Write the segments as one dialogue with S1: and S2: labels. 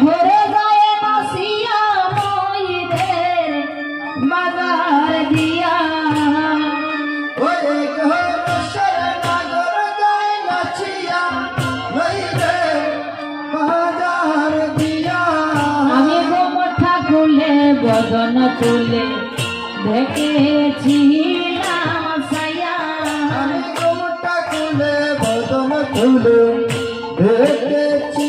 S1: ঘরে যায় নাসিয়া ময়দের বাজার দিয়া।
S2: ওই ঘর শরণাগর যায় নাচিয়া দিয়া।
S1: আমি গোমঠা খুলে বদন তুলে সায়া
S2: আমি গোমটা খুলে বদন খুলে দেখেছি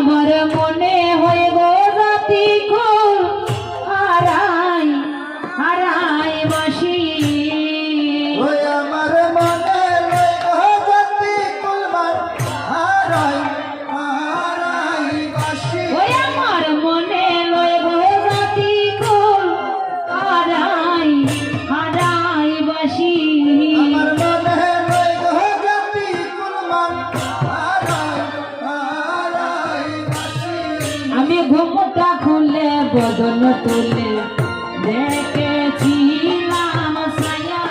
S1: আমার মনে হয়ে ঘুমটা খুলে বদন তুলে। দেখেছিলাম সায়া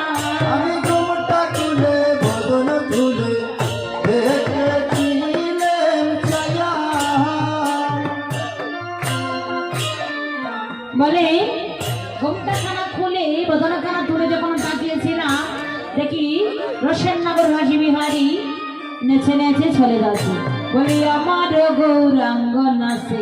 S2: আমি ঘুমটা খুলে বদন খুলে দেখেছিলেন ছায়া।
S1: বলে ঘুমটা খানা খুলে খানা তুলে যখন তাকিয়েছিলাম দেখি রোশননগর হাসি বিহারি নেচে নেচে চলে যাচ্ছে। বলি আমার গৌরাঙ্গ নাচে।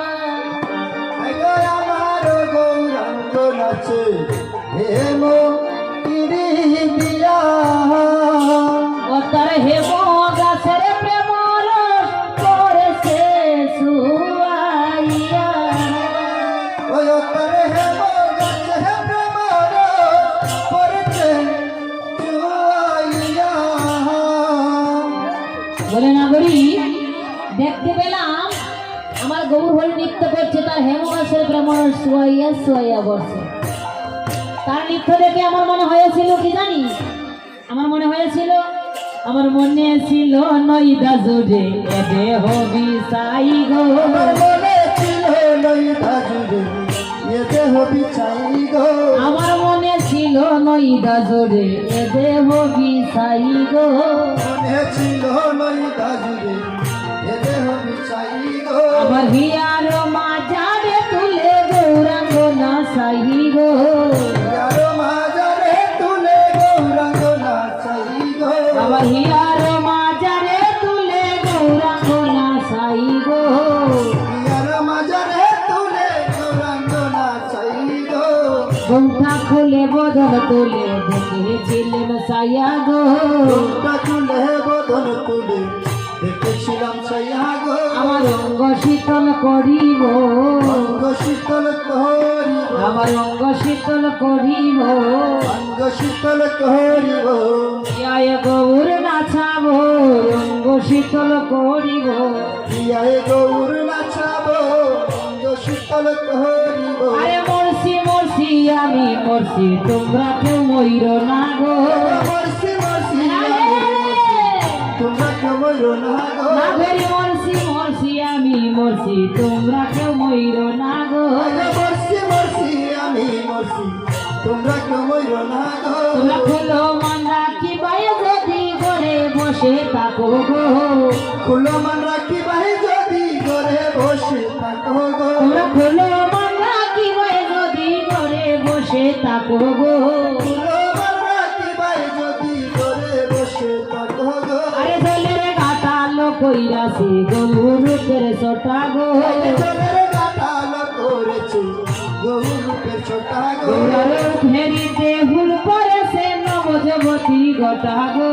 S1: বলে নাগরি দেখতে পেলাম আমার গৌর হল নৃত্য করছে তার হেম গাছের প্রেম রস সুয়াইয়া সুয়াইয়া বসে। তার নৃত্য দেখে আমার মনে হয়েছিল কি জানি? আমার মনে হয়েছিল, আমার মনে ছিল নইদা জোরে এবে হবি সাই গো।
S2: মনে ছিল নই ধাজুরে এ দেহ বিছাই গো।
S1: আমার মনে ছিল নইদা জোরে এবে হবি সাই গো।
S2: মনে ছিল নই ধাজুরে এ দেহ বিছাই গো।
S1: আমার হিয়ার বৌঠা খুলে বদল তুলে দেখেছিলেন সাইয়া গো
S2: ঘোমটা তুলে বদন তুলে দেখেছিলাম সাইয়া গো
S1: আমার অঙ্গ শীতল করিব।
S2: অঙ্গ শীতল করিব।
S1: আমার অঙ্গ শীতল করিব।
S2: অঙ্গ শীতল করিব।
S1: জয় গৌর নাচাব অঙ্গ শীতল করিব।
S2: ইয়ে গৌর নাচাব অঙ্গ শীতল করিব।
S1: আরে আমি মরছি তোমরা কেউ ময়ূর না গো।
S2: মরছি মরছি! তোমরা না গো।
S1: না ঘরে মরছি মরছি আমি মরছি তোমরা কেউ ময়ূর না গো।
S2: মরছি মরছি আমি মরছি তোমরা কেমন না গো।
S1: তোমরা খুলো মন রাখি বাই যদি ঘরে বসে থাকো গো।
S2: খুলো মান রাখি ভাই যদি ঘরে বসে থাকো গো।
S1: তোমরা খুলো থাকো গো আরে দলের গাটালো কইরাছে গরুর রূপের ছোটা গো
S2: গৌরার
S1: ফেরিতে হুল পড়েছে নবজবতী গোটা গো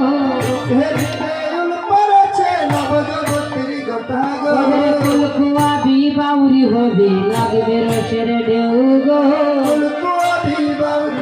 S2: ফেরিতে হুল পড়েছে নবজবতী গোটা গো
S1: ফুল
S2: খুয়াবি বাউরি হবে লাগবে রসের ঢেউ গো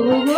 S1: Oh.